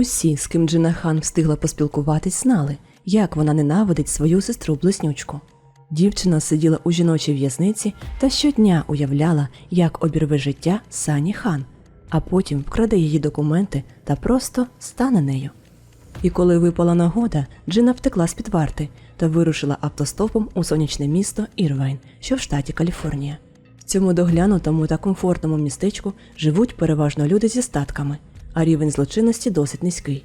Усі, з ким Джина Хан встигла поспілкуватись, знали, як вона ненавидить свою сестру близнючку. Дівчина сиділа у жіночій в'язниці та щодня уявляла, як обірве життя Сані Хан, а потім вкраде її документи та просто стане нею. І коли випала нагода, Джина втекла з під варти та вирушила автостопом у сонячне місто Ірвайн, що в штаті Каліфорнія. В цьому доглянутому та комфортному містечку живуть переважно люди зі статками, а рівень злочинності досить низький.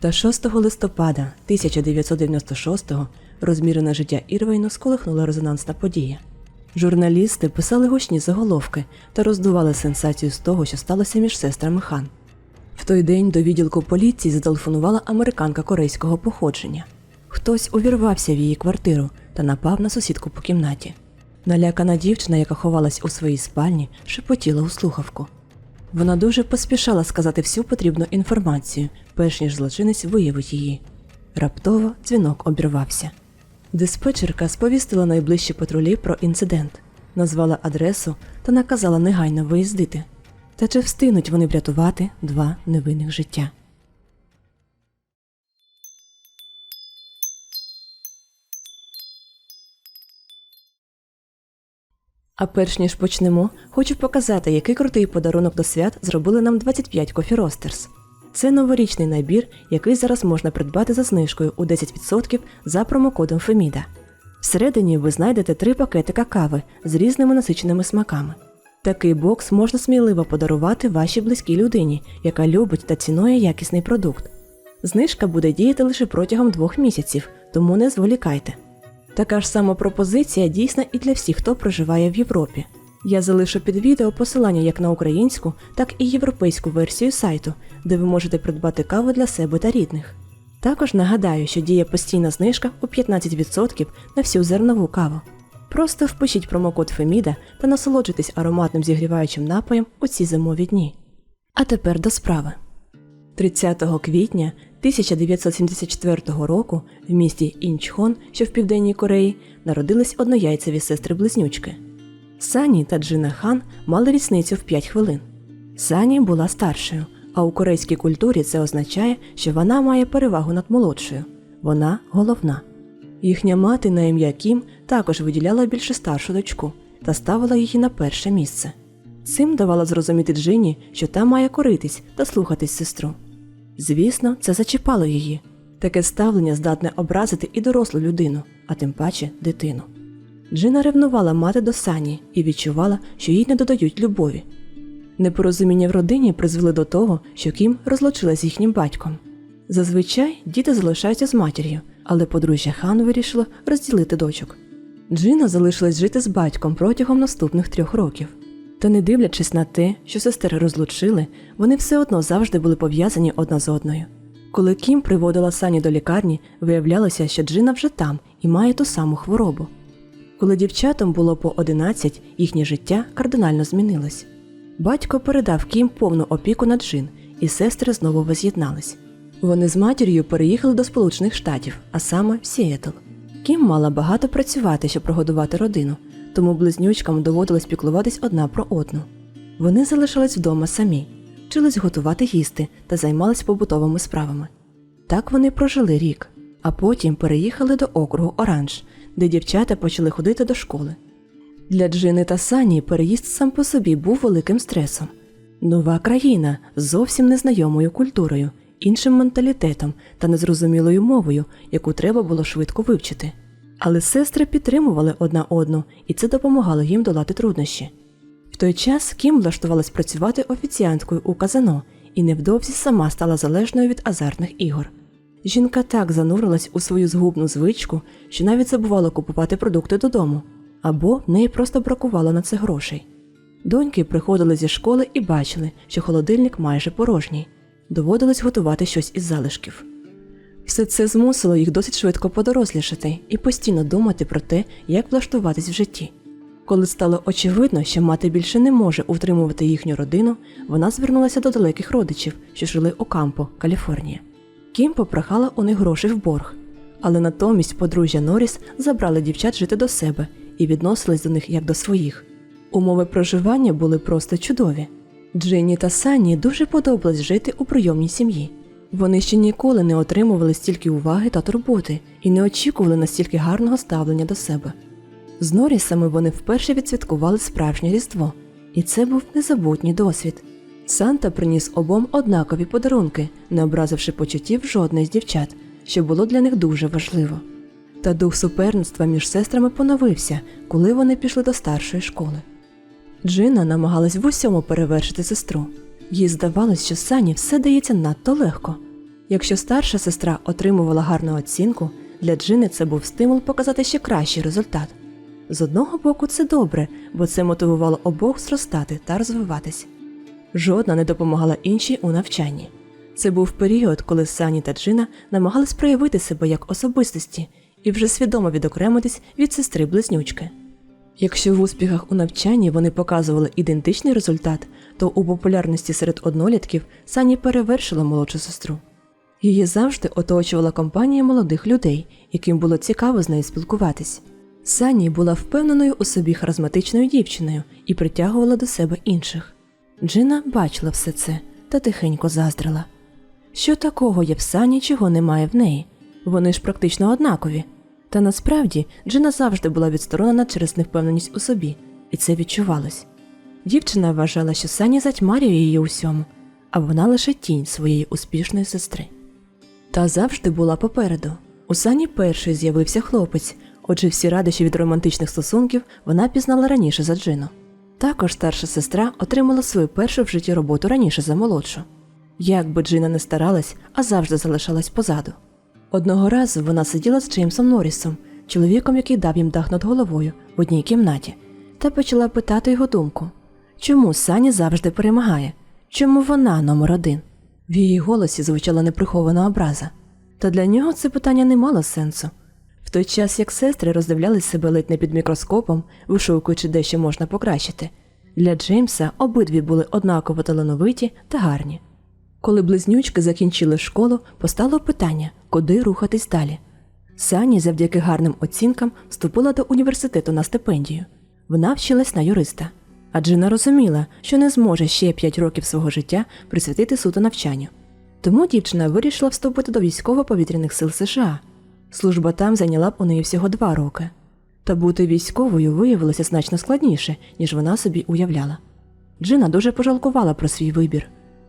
Та 6 листопада 1996-го розмірене життя Ірвейну сколихнула резонансна подія. Журналісти писали гучні заголовки та роздували сенсацію з того, що сталося між сестрами Хан. В той день до відділку поліції зателефонувала американка корейського походження. Хтось увірвався в її квартиру та напав на сусідку по кімнаті. Налякана дівчина, яка ховалась у своїй спальні, шепотіла у слухавку. Вона дуже поспішала сказати всю потрібну інформацію, перш ніж злочинець виявить її. Раптово дзвінок обірвався. Диспетчерка сповістила найближчі патрулі про інцидент, назвала адресу та наказала негайно виїздити. Та чи встигнуть вони врятувати два невинних життя? А перш ніж почнемо, хочу показати, який крутий подарунок до свят зробили нам 25 Coffee Roasters. Це новорічний набір, який зараз можна придбати за знижкою у 10% за промокодом Феміда. Всередині ви знайдете три пакетика кави з різними насиченими смаками. Такий бокс можна сміливо подарувати вашій близькій людині, яка любить та цінує якісний продукт. Знижка буде діяти лише протягом двох місяців, тому не зволікайте. Така ж сама пропозиція дійсна і для всіх, хто проживає в Європі. Я залишу під відео посилання як на українську, так і європейську версію сайту, де ви можете придбати каву для себе та рідних. Також нагадаю, що діє постійна знижка у 15% на всю зернову каву. Просто впишіть промокод Феміда та насолоджуйтесь ароматним зігріваючим напоєм у ці зимові дні. А тепер до справи. 30 квітня 1974 року в місті Інчхон, що в південній Кореї, народились однояйцеві сестри-близнючки. Сані та Джина Хан мали різницю в 5 хвилин. Сані була старшою, а у корейській культурі це означає, що вона має перевагу над молодшою. Вона головна. Їхня мати на ім'я Кім також виділяла більше старшу дочку та ставила її на перше місце. Цим давала зрозуміти Джині, що та має коритись та слухатись сестру. Звісно, це зачіпало її. Таке ставлення здатне образити і дорослу людину, а тим паче дитину. Джина ревнувала мати до Сані і відчувала, що їй не додають любові. Непорозуміння в родині призвели до того, що Кім розлучилась з їхнім батьком. Зазвичай діти залишаються з матір'ю, але подружжя Хан вирішило розділити дочок. Джина залишилась жити з батьком протягом наступних трьох років. Та не дивлячись на те, що сестри розлучили, вони все одно завжди були пов'язані одна з одною. Коли Кім приводила Сані до лікарні, виявлялося, що Джина вже там і має ту саму хворобу. Коли дівчатам було по 11, їхнє життя кардинально змінилось. Батько передав Кім повну опіку на Джин, і сестри знову воз'єднались. Вони з матір'ю переїхали до Сполучених Штатів, а саме в Сіетл. Кім мала багато працювати, щоб прогодувати родину, тому близнючкам доводилось піклуватись одна про одну. Вони залишались вдома самі, вчились готувати їсти та займались побутовими справами. Так вони прожили рік, а потім переїхали до округу Оранж, де дівчата почали ходити до школи. Для Джини та Сані переїзд сам по собі був великим стресом. Нова країна з зовсім незнайомою культурою, іншим менталітетом та незрозумілою мовою, яку треба було швидко вивчити. Але сестри підтримували одна одну, і це допомагало їм долати труднощі. В той час Кім влаштувалась працювати офіціанткою у казано і невдовзі сама стала залежною від азартних ігор. Жінка так занурилась у свою згубну звичку, що навіть забувала купувати продукти додому, або в неї просто бракувало на це грошей. Доньки приходили зі школи і бачили, що холодильник майже порожній. Доводилось готувати щось із залишків. Все це змусило їх досить швидко подорослішати і постійно думати про те, як влаштуватись в житті. Коли стало очевидно, що мати більше не може утримувати їхню родину, вона звернулася до далеких родичів, що жили у Кампо, Каліфорнія. Кім попрохала у них грошей в борг, але натомість подружжя Норріс забрали дівчат жити до себе і відносились до них як до своїх. Умови проживання були просто чудові. Джинні та Санні дуже подобалось жити у прийомній сім'ї. Вони ще ніколи не отримували стільки уваги та турботи і не очікували настільки гарного ставлення до себе. З Норрісами вони вперше відсвяткували справжнє Різдво, і це був незабутній досвід. Санта приніс обом однакові подарунки, не образивши почуттів жодної з дівчат, що було для них дуже важливо. Та дух суперництва між сестрами поновився, коли вони пішли до старшої школи. Джина намагалась в усьому перевершити сестру. Їй здавалось, що Сані все дається надто легко. Якщо старша сестра отримувала гарну оцінку, для Джини це був стимул показати ще кращий результат. З одного боку, це добре, бо це мотивувало обох зростати та розвиватись. Жодна не допомагала іншій у навчанні. Це був період, коли Сані та Джина намагались проявити себе як особистості і вже свідомо відокремитись від сестри близнючки. Якщо в успіхах у навчанні вони показували ідентичний результат, то у популярності серед однолітків Сані перевершила молодшу сестру. Її завжди оточувала компанія молодих людей, яким було цікаво з нею спілкуватись. Сані була впевненою у собі харизматичною дівчиною і притягувала до себе інших. Джина бачила все це та тихенько заздрила. Що такого є в Сані, чого немає в неї? Вони ж практично однакові. Та насправді Джина завжди була відсторонена через невпевненість у собі, і це відчувалось. Дівчина вважала, що Сані затьмарює її усьому, а вона лише тінь своєї успішної сестри. Та завжди була попереду. У Сані перший з'явився хлопець, отже, всі радощі від романтичних стосунків вона пізнала раніше за Джину. Також старша сестра отримала свою першу в житті роботу раніше за молодшу. Як би Джина не старалась, а завжди залишалась позаду. Одного разу вона сиділа з Джеймсом Норрісом, чоловіком, який дав їм дах над головою в одній кімнаті, та почала питати його думку чому Сані завжди перемагає? Чому вона номер один? В її голосі звучала неприхована образа. Та для нього це питання не мало сенсу. В той час як сестри роздивлялись себе ледь не під мікроскопом, вишукуючи де що можна покращити. Для Джеймса обидві були однаково талановиті та гарні. Коли близнючки закінчили школу, постало питання, куди рухатись далі. Сані завдяки гарним оцінкам вступила до університету на стипендію. Вона вчилась на юриста. А Джина розуміла, що не зможе ще 5 років свого життя присвятити суто навчанню. Тому дівчина вирішила вступити до військово-повітряних сил США. Служба там зайняла б у неї всього два роки. Та бути військовою виявилося значно складніше, ніж вона собі уявляла. Джина дуже пожалкувала про свій вибір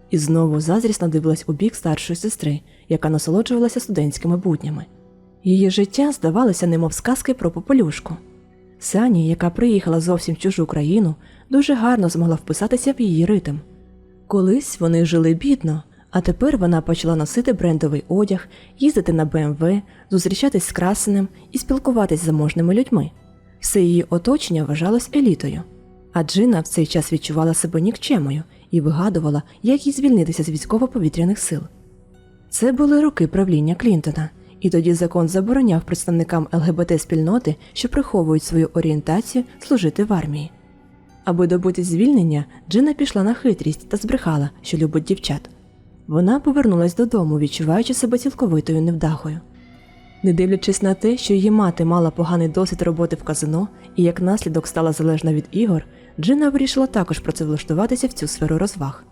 і знову зазрісно дивилась у бік старшої сестри, яка насолоджувалася студентськими буднями. Її життя здавалося немов сказки про попелюшку. Сані, яка приїхала зовсім в чужу країну, дуже гарно змогла вписатися в її ритм. Колись вони жили бідно, а тепер вона почала носити брендовий одяг, їздити на БМВ, зустрічатись з красеним і спілкуватись з заможними людьми. Все її оточення вважалось елітою. А Джина в цей час відчувала себе нікчемою і вигадувала, як їй звільнитися з військово-повітряних сил. Це були роки правління Клінтона, і тоді закон забороняв представникам ЛГБТ-спільноти, що приховують свою орієнтацію, служити в армії. Аби добитись звільнення, Джина пішла на хитрість та збрехала, що любить дівчат. Вона повернулась додому, відчуваючи себе цілковитою невдахою. Не дивлячись на те, що її мати мала поганий досвід роботи в казино і як наслідок стала залежна від ігор, Джина вирішила також працевлаштуватися в цю сферу розваг.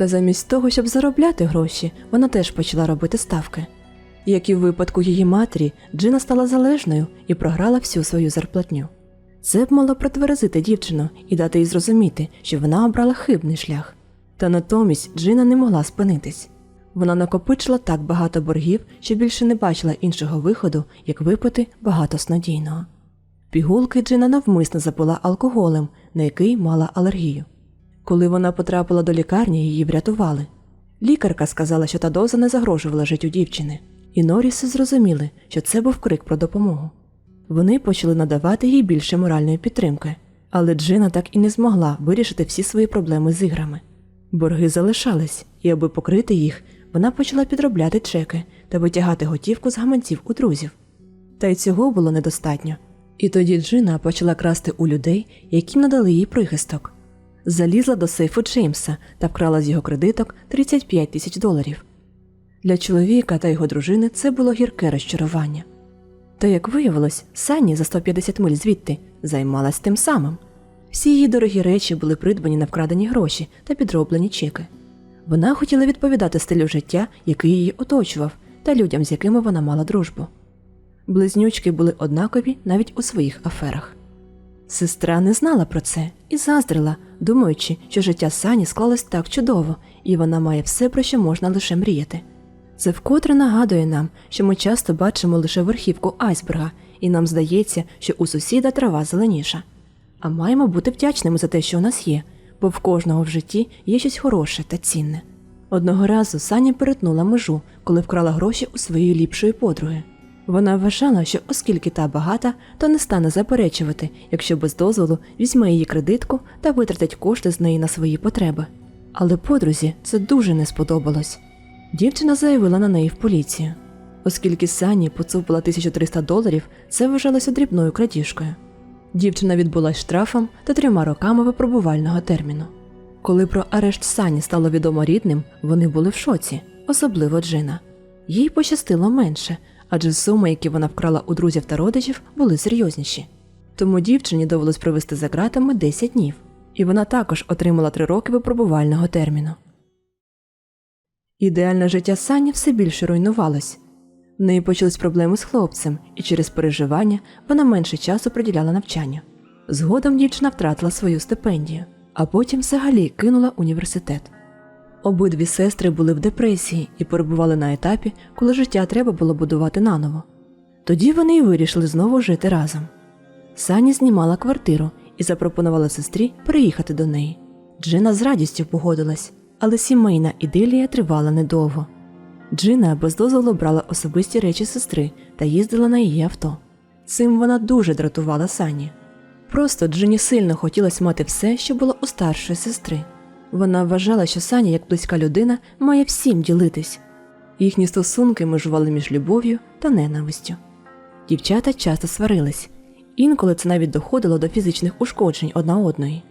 Та замість того, щоб заробляти гроші, вона теж почала робити ставки. Як і в випадку її матері, Джина стала залежною і програла всю свою зарплатню. Це б мало протверезити дівчину і дати їй зрозуміти, що вона обрала хибний шлях. Та натомість Джина не могла спинитись. Вона накопичила так багато боргів, що більше не бачила іншого виходу, як випити багато снодійного. Пігулки Джина навмисно запила алкоголем, на який мала алергію. Коли вона потрапила до лікарні, її врятували. Лікарка сказала, що та доза не загрожувала життю дівчини, і Норріси зрозуміли, що це був крик про допомогу. Вони почали надавати їй більше моральної підтримки, але Джина так і не змогла вирішити всі свої проблеми з іграми. Борги залишались, і аби покрити їх, вона почала підробляти чеки та витягати готівку з гаманців у друзів. Та й цього було недостатньо. І тоді Джина почала красти у людей, які надали їй прихисток. Залізла до сейфу Джеймса та вкрала з його кредиток 35 тисяч доларів. Для чоловіка та його дружини це було гірке розчарування. Та як виявилось, Санні за 150 миль звідти займалась тим самим. Всі її дорогі речі були придбані на вкрадені гроші та підроблені чеки. Вона хотіла відповідати стилю життя, який її оточував, та людям, з якими вона мала дружбу. Близнючки були однакові навіть у своїх аферах. Сестра не знала про це і заздрила, думаючи, що життя Сані склалось так чудово, і вона має все, про що можна лише мріяти. Це вкотре нагадує нам, що ми часто бачимо лише верхівку айсберга, і нам здається, що у сусіда трава зеленіша. А маємо бути вдячними за те, що у нас є, бо в кожного в житті є щось хороше та цінне. Одного разу Саня перетнула межу, коли вкрала гроші у своєї ліпшої подруги. Вона вважала, що оскільки та багата, то не стане заперечувати, якщо без дозволу візьме її кредитку та витратить кошти з неї на свої потреби. Але подрузі це дуже не сподобалось. Дівчина заявила на неї в поліцію. Оскільки Сані поцупила 1300 доларів, це вважалося дрібною крадіжкою. Дівчина відбулась штрафом та трьома роками випробувального терміну. Коли про арешт Сані стало відомо рідним, вони були в шоці, особливо Джина. Їй пощастило менше, адже суми, які вона вкрала у друзів та родичів, були серйозніші. Тому дівчині довелось провести за ґратами 10 днів, і вона також отримала 3 роки випробувального терміну. Ідеальне життя Сані все більше руйнувалось. В неї почались проблеми з хлопцем, і через переживання вона менше часу приділяла навчанню. Згодом дівчина втратила свою стипендію, а потім взагалі кинула університет. Обидві сестри були в депресії і перебували на етапі, коли життя треба було будувати наново. Тоді вони й вирішили знову жити разом. Сані знімала квартиру і запропонувала сестрі переїхати до неї. Джина з радістю погодилась, але сімейна ідилія тривала недовго. Джина без дозволу брала особисті речі сестри та їздила на її авто. Цим вона дуже дратувала Сані. Просто Джині сильно хотілося мати все, що було у старшої сестри. Вона вважала, що Саня, як близька людина, має всім ділитись. Їхні стосунки межували між любов'ю та ненавистю. Дівчата часто сварились, інколи це навіть доходило до фізичних ушкоджень одна одної.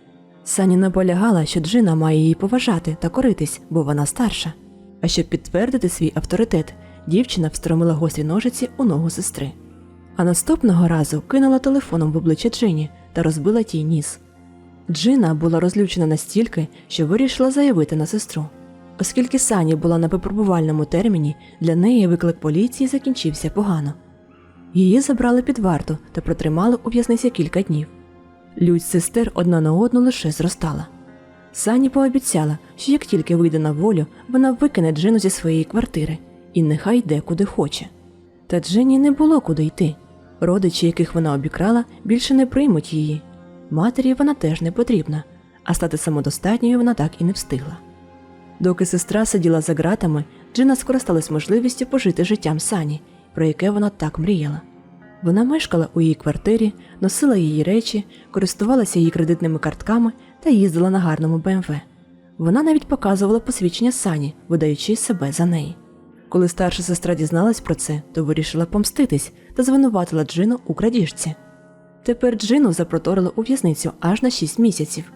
Сані наполягала, що Джина має її поважати та коритись, бо вона старша. А щоб підтвердити свій авторитет, дівчина встромила гострі ножиці у ногу сестри. А наступного разу кинула телефоном в обличчя Джині та розбила тій ніс. Джина була розлючена настільки, що вирішила заявити на сестру. Оскільки Сані була на випробувальному терміні, для неї виклик поліції закінчився погано. Її забрали під варту та протримали у в'язниці кілька днів. Лють сестер одна на одну лише зростала. Сані пообіцяла, що як тільки вийде на волю, вона викине Джину зі своєї квартири і нехай йде куди хоче. Та Джині не було куди йти. Родичі, яких вона обікрала, більше не приймуть її. Матері вона теж не потрібна, а стати самодостатньою вона так і не встигла. Доки сестра сиділа за ґратами, Джина скористалась можливістю пожити життям Сані, про яке вона так мріяла. Вона мешкала у її квартирі, носила її речі, користувалася її кредитними картками та їздила на гарному БМВ. Вона навіть показувала посвідчення Сані, видаючи себе за неї. Коли старша сестра дізналась про це, то вирішила помститись та звинуватила Джину у крадіжці. Тепер Джину запроторили у в'язницю аж на 6 місяців.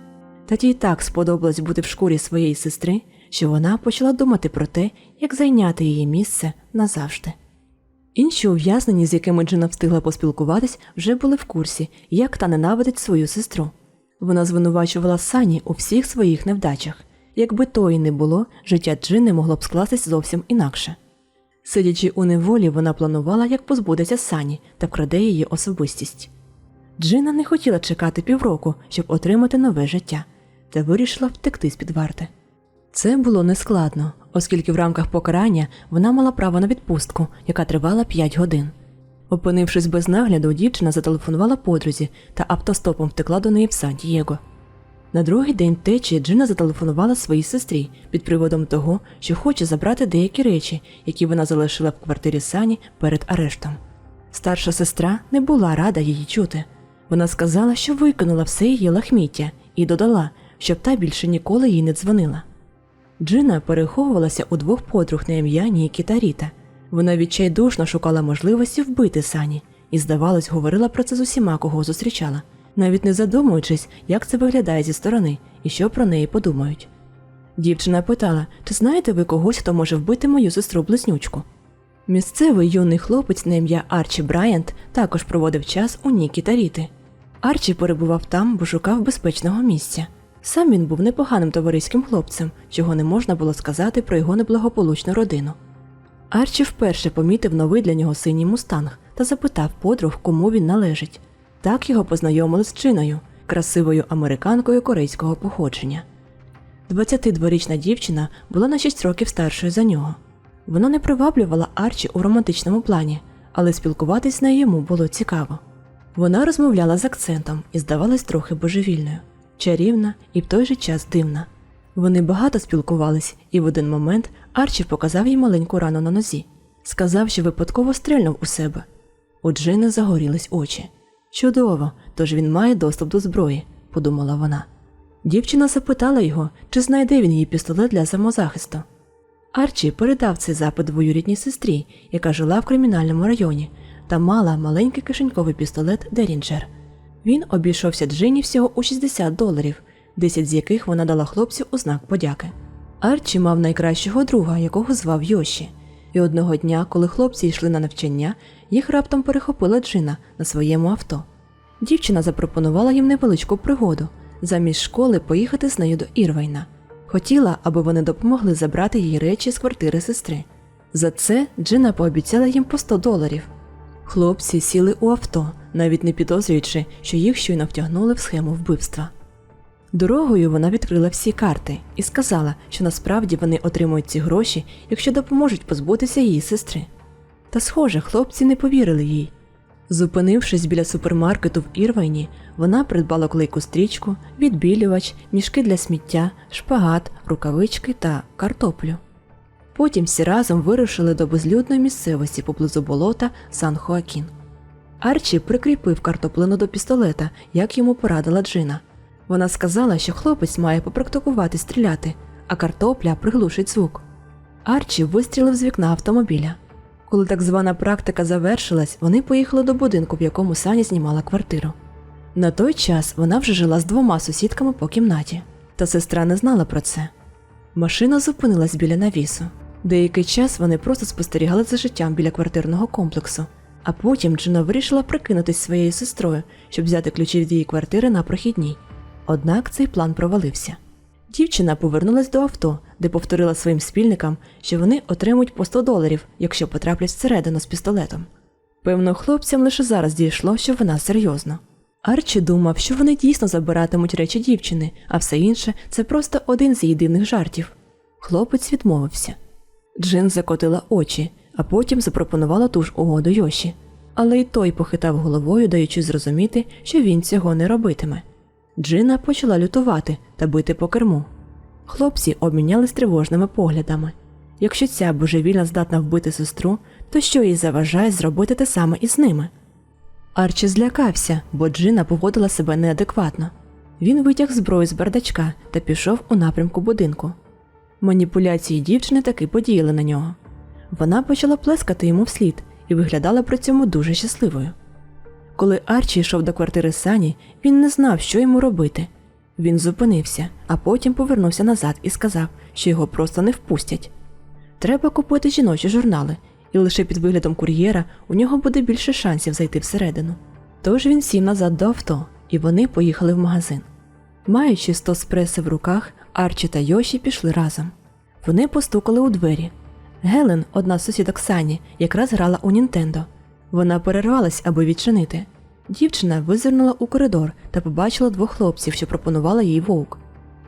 Та тій так сподобалось бути в шкурі своєї сестри, що вона почала думати про те, як зайняти її місце назавжди. Інші ув'язнені, з якими Джина встигла поспілкуватись, вже були в курсі, як та ненавидить свою сестру. Вона звинувачувала Сані у всіх своїх невдачах. Якби тої не було, життя Джини могло б скластись зовсім інакше. Сидячи у неволі, вона планувала, як позбудеться Сані та вкраде її особистість. Джина не хотіла чекати півроку, щоб отримати нове життя, та вирішила втекти з під варти. Це було нескладно, оскільки в рамках покарання вона мала право на відпустку, яка тривала 5 годин. Опинившись без нагляду, дівчина зателефонувала подрузі та автостопом втекла до неї в Сан-Дієго. На другий день течії Джина зателефонувала своїй сестрі під приводом того, що хоче забрати деякі речі, які вона залишила в квартирі Сані перед арештом. Старша сестра не була рада її чути. Вона сказала, що викинула все її лахміття, і додала, щоб та більше ніколи їй не дзвонила. Джина переховувалася у двох подруг на ім'я Нікі та Ріта. Вона відчайдушно шукала можливості вбити Сані і, здавалось, говорила про це з усіма, кого зустрічала, навіть не задумуючись, як це виглядає зі сторони і що про неї подумають. Дівчина питала, чи знаєте ви когось, хто може вбити мою сестру близнючку? Місцевий юний хлопець на ім'я Арчі Брайант також проводив час у Нікі та Ріти. Арчі перебував там, бо шукав безпечного місця. Сам він був непоганим товариським хлопцем, чого не можна було сказати про його неблагополучну родину. Арчі вперше помітив новий для нього синій мустанг та запитав подруг, кому він належить. Так його познайомили з чиною, красивою американкою корейського походження. 22-річна дівчина була на 6 років старшою за нього. Вона не приваблювала Арчі у романтичному плані, але спілкуватись з нею йому було цікаво. Вона розмовляла з акцентом і здавалась трохи божевільною, чарівна і в той же час дивна. Вони багато спілкувались, і в один момент Арчі показав їй маленьку рану на нозі. Сказав, що випадково стрельнув у себе. У Джини загорілись очі. Чудово, тож він має доступ до зброї, подумала вона. Дівчина запитала його, чи знайде він її пістолет для самозахисту. Арчі передав цей запит двоюрідній сестрі, яка жила в кримінальному районі, та мала маленький кишеньковий пістолет Дерінджер. Він обійшовся Джині всього у 60 доларів, 10 з яких вона дала хлопцю у знак подяки. Арчі мав найкращого друга, якого звав Йоші. І одного дня, коли хлопці йшли на навчання, їх раптом перехопила Джина на своєму авто. Дівчина запропонувала їм невеличку пригоду замість школи поїхати з нею до Ірвайна. Хотіла, аби вони допомогли забрати її речі з квартири сестри. За це Джина пообіцяла їм по 100 доларів. Хлопці сіли у авто, навіть не підозрюючи, що їх щойно втягнули в схему вбивства. Дорогою вона відкрила всі карти і сказала, що насправді вони отримують ці гроші, якщо допоможуть позбутися її сестри. Та, схоже, хлопці не повірили їй. Зупинившись біля супермаркету в Ірвайні, вона придбала клейку стрічку, відбілювач, мішки для сміття, шпагат, рукавички та картоплю. Потім всі разом вирушили до безлюдної місцевості поблизу болота Сан Хоакін. Арчі прикріпив картоплину до пістолета, як йому порадила Джина. Вона сказала, що хлопець має попрактикувати стріляти, а картопля приглушить звук. Арчі вистрілив з вікна автомобіля. Коли так звана практика завершилась, вони поїхали до будинку, в якому Саня знімала квартиру. На той час вона вже жила з двома сусідками по кімнаті, та сестра не знала про це. Машина зупинилась біля навісу. Деякий час вони просто спостерігали за життям біля квартирного комплексу, а потім Джина вирішила прикинутись своєю сестрою, щоб взяти ключі від її квартири на прохідній. Однак цей план провалився. Дівчина повернулась до авто, де повторила своїм спільникам, що вони отримують по 100 доларів, якщо потраплять всередину з пістолетом. Певно, хлопцям лише зараз дійшло, що вона серйозно. Арчі думав, що вони дійсно забиратимуть речі дівчини, а все інше це просто один з її дивних жартів. Хлопець відмовився. Джин закотила очі, а потім запропонувала ту ж угоду Йоші. Але й той похитав головою, даючи зрозуміти, що він цього не робитиме. Джина почала лютувати та бити по керму. Хлопці обмінялись тривожними поглядами. Якщо ця божевільна здатна вбити сестру, то що їй заважає зробити те саме і з ними? Арчі злякався, бо Джина поводила себе неадекватно. Він витяг зброю з бардачка та пішов у напрямку будинку. Маніпуляції дівчини таки подіяли на нього. Вона почала плескати йому вслід і виглядала при цьому дуже щасливою. Коли Арчі йшов до квартири Сані, він не знав, що йому робити. Він зупинився, а потім повернувся назад і сказав, що його просто не впустять. Треба купити жіночі журнали, і лише під виглядом кур'єра у нього буде більше шансів зайти всередину. Тож він сів назад до авто, і вони поїхали в магазин. Маючи сто спреси в руках, Арчі та Йоші пішли разом. Вони постукали у двері. Гелен, одна з сусідок Сані, якраз грала у Нінтендо. Вона перервалась, аби відчинити. Дівчина визирнула у коридор та побачила двох хлопців, що пропонувала їй вовк.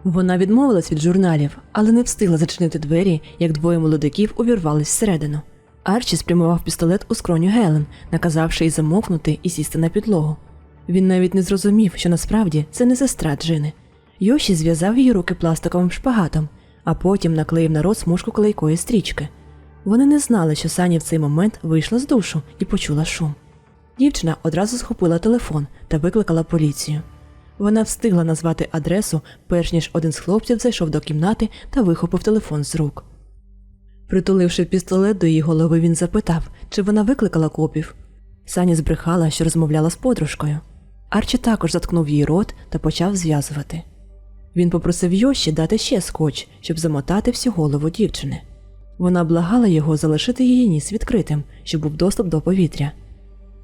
Вона відмовилась від журналів, але не встигла зачинити двері, як двоє молодиків увірвались всередину. Арчі спрямував пістолет у скроню Гелен, наказавши їй замовкнути і сісти на підлогу. Він навіть не зрозумів, що насправді це не сестра Джини. Йоші зв'язав її руки пластиковим шпагатом, а потім наклеїв на рот смужку клейкої стрічки. Вони не знали, що Сані в цей момент вийшла з душу і почула шум. Дівчина одразу схопила телефон та викликала поліцію. Вона встигла назвати адресу, перш ніж один з хлопців зайшов до кімнати та вихопив телефон з рук. Притуливши пістолет до її голови, він запитав, чи вона викликала копів. Саня збрехала, що розмовляла з подружкою. Арчі також заткнув її рот та почав зв'язувати. Він попросив Йоші дати ще скотч, щоб замотати всю голову дівчини. Вона благала його залишити її ніс відкритим, щоб був доступ до повітря.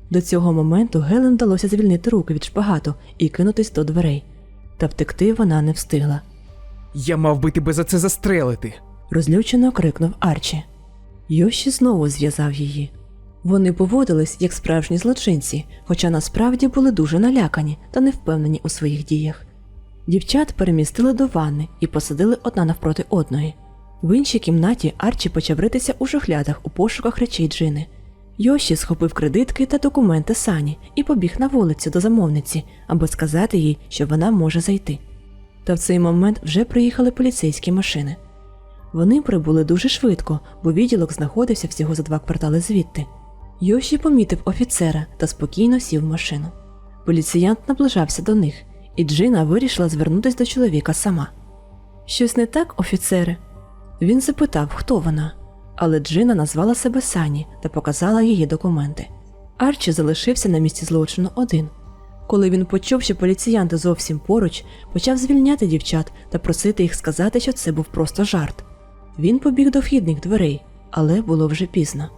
До цього моменту Гелен вдалося звільнити руки від шпагату і кинутись до дверей. та втекти вона не встигла. Я мав би тебе за це застрелити. розлючено крикнув Арчі. Йоші знову зв'язав її. Вони поводились як справжні злочинці, хоча насправді були дуже налякані та невпевнені у своїх діях. Дівчат перемістили до ванни і посадили одна навпроти одної. В іншій кімнаті Арчі почав ритися у шухлядах у пошуках речей Джини. Йоші схопив кредитки та документи Сані і побіг на вулицю до замовниці, аби сказати їй, що вона може зайти. Та в цей момент вже приїхали поліцейські машини. Вони прибули дуже швидко, бо відділок знаходився всього за два квартали звідти. Йоші помітив офіцера та спокійно сів в машину. Поліціянт наближався до них, і Джина вирішила звернутися до чоловіка сама. Щось не так, офіцере? Він запитав, хто вона, але Джина назвала себе Сані та показала її документи. Арчі залишився на місці злочину один. Коли він почув, що поліціянти зовсім поруч, почав звільняти дівчат та просити їх сказати, що це був просто жарт. Він побіг до вхідних дверей, але було вже пізно.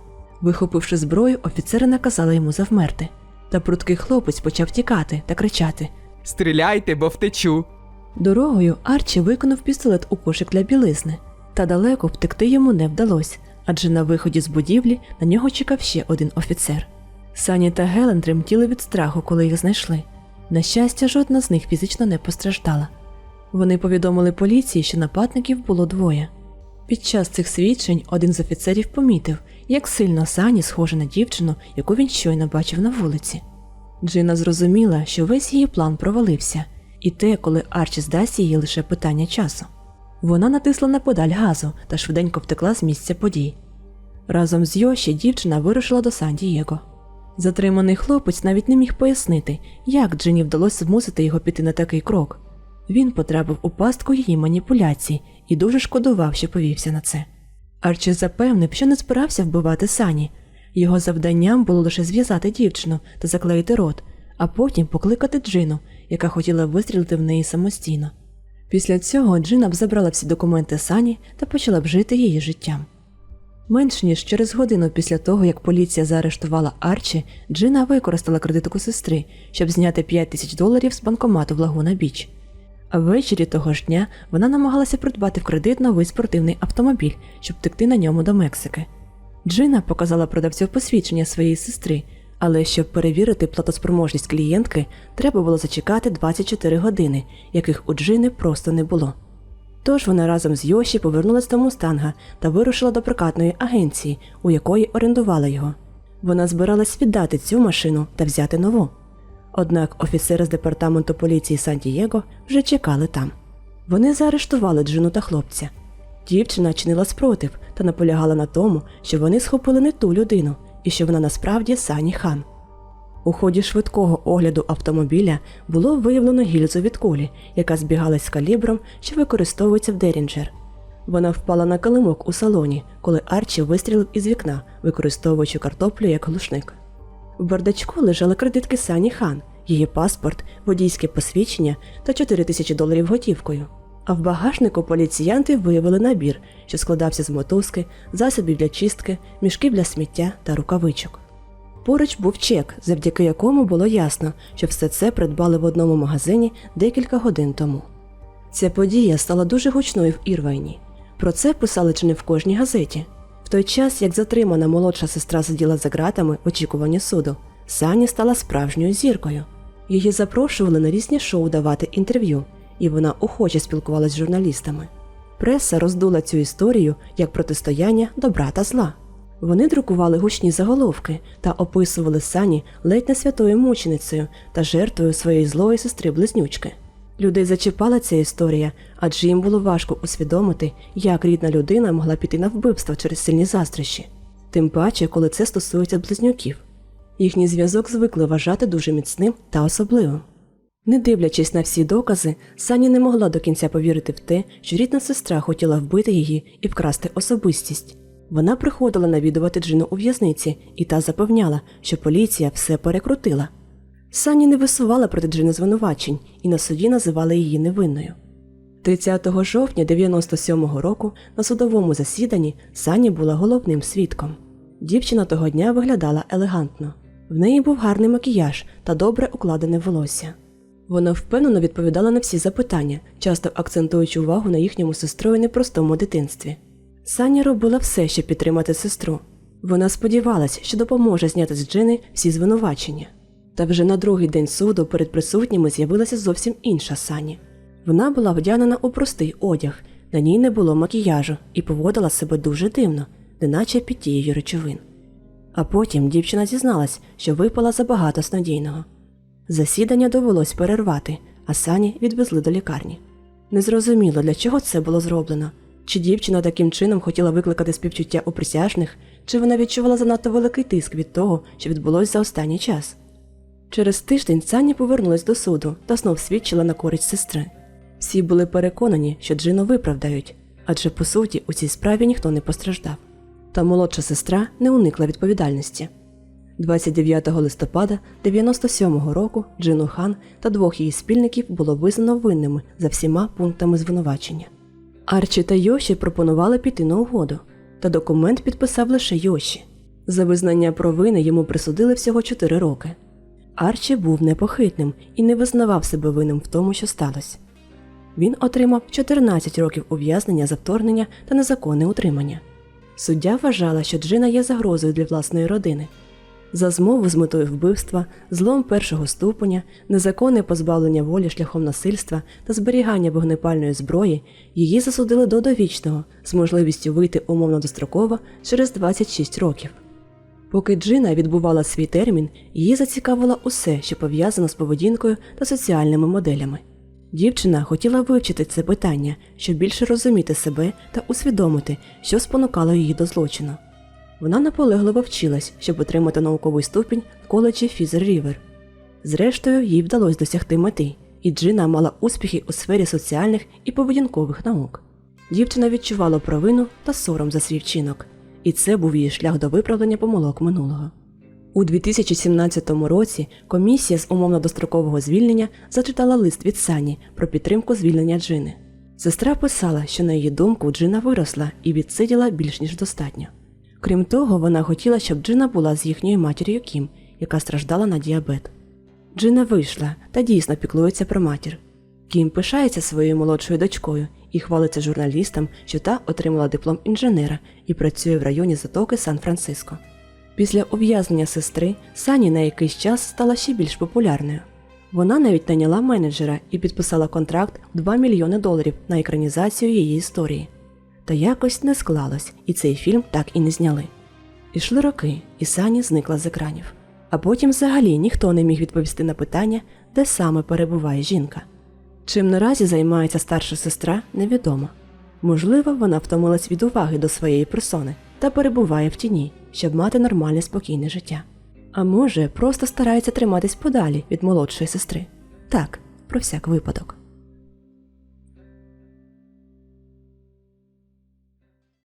Вихопивши зброю, офіцери наказали йому завмерти. Та пруткий хлопець почав тікати та кричати. Стріляйте, бо втечу. Дорогою Арчі виконав пістолет у кошик для білизни, та далеко втекти йому не вдалося, адже на виході з будівлі на нього чекав ще один офіцер. Сані та Гелен тремтіли від страху, коли їх знайшли. На щастя, жодна з них фізично не постраждала. Вони повідомили поліції, що нападників було двоє. Під час цих свідчень один з офіцерів помітив, як сильно Сані схожа на дівчину, яку він щойно бачив на вулиці. Джина зрозуміла, що весь її план провалився, і те, коли Арчі здасть її лише питання часу. Вона натисла на педаль газу та швиденько втекла з місця подій. Разом з Йоші дівчина вирушила до Сан-Дієго. Затриманий хлопець навіть не міг пояснити, як Джині вдалося змусити його піти на такий крок. Він потрапив у пастку її маніпуляцій і дуже шкодував, що повівся на це. Арчі запевнив, що не збирався вбивати Сані. Його завданням було лише зв'язати дівчину та заклеїти рот, а потім покликати Джину, яка хотіла вистрілити в неї самостійно. Після цього Джина б забрала всі документи Сані та почала б жити її життям. Менш ніж через годину після того, як поліція заарештувала Арчі, Джина використала кредитку сестри, щоб зняти 5 тисяч доларів з банкомату в Лагуна Біч. А ввечері того ж дня вона намагалася придбати в кредит новий спортивний автомобіль, щоб втекти на ньому до Мексики. Джина показала продавцю посвідчення своєї сестри, але щоб перевірити платоспроможність клієнтки, треба було зачекати 24 години, яких у Джини просто не було. Тож вона разом з Йоші повернулася до Мустанга та вирушила до прокатної агенції, у якої орендувала його. Вона збиралась віддати цю машину та взяти нову. Однак офіцери з департаменту поліції Сан-Дієго вже чекали там. Вони заарештували Джину та хлопця. Дівчина чинила спротив та наполягала на тому, що вони схопили не ту людину і що вона насправді Сані Хан. У ході швидкого огляду автомобіля було виявлено гільзу від кулі, яка збігалась з калібром, що використовується в Дерінджер. Вона впала на килимок у салоні, коли Арчі вистрілив із вікна, використовуючи картоплю як глушник. В бардачку лежали кредитки Сані Хан, її паспорт, водійське посвідчення та 4 тисячі доларів готівкою. А в багажнику поліціянти виявили набір, що складався з мотузки, засобів для чистки, мішків для сміття та рукавичок. Поруч був чек, завдяки якому було ясно, що все це придбали в одному магазині декілька годин тому. Ця подія стала дуже гучною в Ірвайні. Про це писали чи не в кожній газеті. В той час, як затримана молодша сестра сиділа за ґратами в очікуванні суду, Сані стала справжньою зіркою. Її запрошували на різні шоу давати інтерв'ю, і вона охоче спілкувалася з журналістами. Преса роздула цю історію як протистояння добра та зла. Вони друкували гучні заголовки та описували Сані ледь не святою мученицею та жертвою своєї злої сестри близнючки. Людей зачіпала ця історія, адже їм було важко усвідомити, як рідна людина могла піти на вбивство через сильні заздрощі, тим паче, коли це стосується близнюків. Їхній зв'язок звикли вважати дуже міцним та особливим. Не дивлячись на всі докази, Сані не могла до кінця повірити в те, що рідна сестра хотіла вбити її і вкрасти особистість. Вона приходила навідувати Джину у в'язниці, і та запевняла, що поліція все перекрутила. Сані не висувала проти Джини звинувачень і на суді називали її невинною. 30 жовтня 97-го року на судовому засіданні Сані була головним свідком. Дівчина того дня виглядала елегантно. В неї був гарний макіяж та добре укладене волосся. Вона впевнено відповідала на всі запитання, часто акцентуючи увагу на їхньому сестрою непростому дитинстві. Саня робила все, щоб підтримати сестру. Вона сподівалась, що допоможе зняти з Джини всі звинувачення. Та вже на другий день суду перед присутніми з'явилася зовсім інша Сані. Вона була вдягнена у простий одяг, на ній не було макіяжу і поводила себе дуже дивно, неначе під тією речовин. А потім дівчина зізналась, що випала забагато снодійного. Засідання довелось перервати, а Сані відвезли до лікарні. Незрозуміло, для чого це було зроблено. Чи дівчина таким чином хотіла викликати співчуття у присяжних, чи вона відчувала занадто великий тиск від того, що відбулось за останній час. Через тиждень Саня повернулась до суду та знов свідчила на користь сестри. Всі були переконані, що Джину виправдають, адже по суті у цій справі ніхто не постраждав. Та молодша сестра не уникла відповідальності. 29 листопада 97-го року Джину Хан та двох її спільників було визнано винними за всіма пунктами звинувачення. Арчі та Йоші пропонували піти на угоду, та документ підписав лише Йоші. За визнання провини йому присудили всього 4 роки. Арчі був непохитним і не визнавав себе винним в тому, що сталося. Він отримав 14 років ув'язнення за вторгнення та незаконне утримання. Суддя вважала, що Джина є загрозою для власної родини. За змову з метою вбивства, злом першого ступеня, незаконне позбавлення волі шляхом насильства та зберігання вогнепальної зброї її засудили до довічного з можливістю вийти умовно достроково через 26 років. Поки Джина відбувала свій термін, її зацікавило усе, що пов'язано з поведінкою та соціальними моделями. Дівчина хотіла вивчити це питання, щоб більше розуміти себе та усвідомити, що спонукало її до злочину. Вона наполегливо вчилась, щоб отримати науковий ступінь в коледжі Фізер Рівер. Зрештою, їй вдалося досягти мети, і Джина мала успіхи у сфері соціальних і поведінкових наук. Дівчина відчувала провину та сором за свій вчинок, і це був її шлях до виправлення помилок минулого. У 2017 році комісія з умовно-дострокового звільнення зачитала лист від Сані про підтримку звільнення Джини. Сестра писала, що на її думку Джина виросла і відсиділа більш ніж достатньо. Крім того, вона хотіла, щоб Джина була з їхньою матір'ю Кім, яка страждала на діабет. Джина вийшла та дійсно піклується про матір. Кім пишається своєю молодшою дочкою і хвалиться журналістам, що та отримала диплом інженера і працює в районі затоки Сан-Франциско. Після ув'язнення сестри Сані на якийсь час стала ще більш популярною. Вона навіть наняла менеджера і підписала контракт в 2 мільйони доларів на екранізацію її історії. Та якось не склалось, і цей фільм так і не зняли. Ішли роки, і Сані зникла з екранів. А потім взагалі ніхто не міг відповісти на питання, де саме перебуває жінка. Чим наразі займається старша сестра, невідомо. Можливо, вона втомилась від уваги до своєї персони та перебуває в тіні, щоб мати нормальне спокійне життя. А може, просто старається триматись подалі від молодшої сестри. Так, про всяк випадок.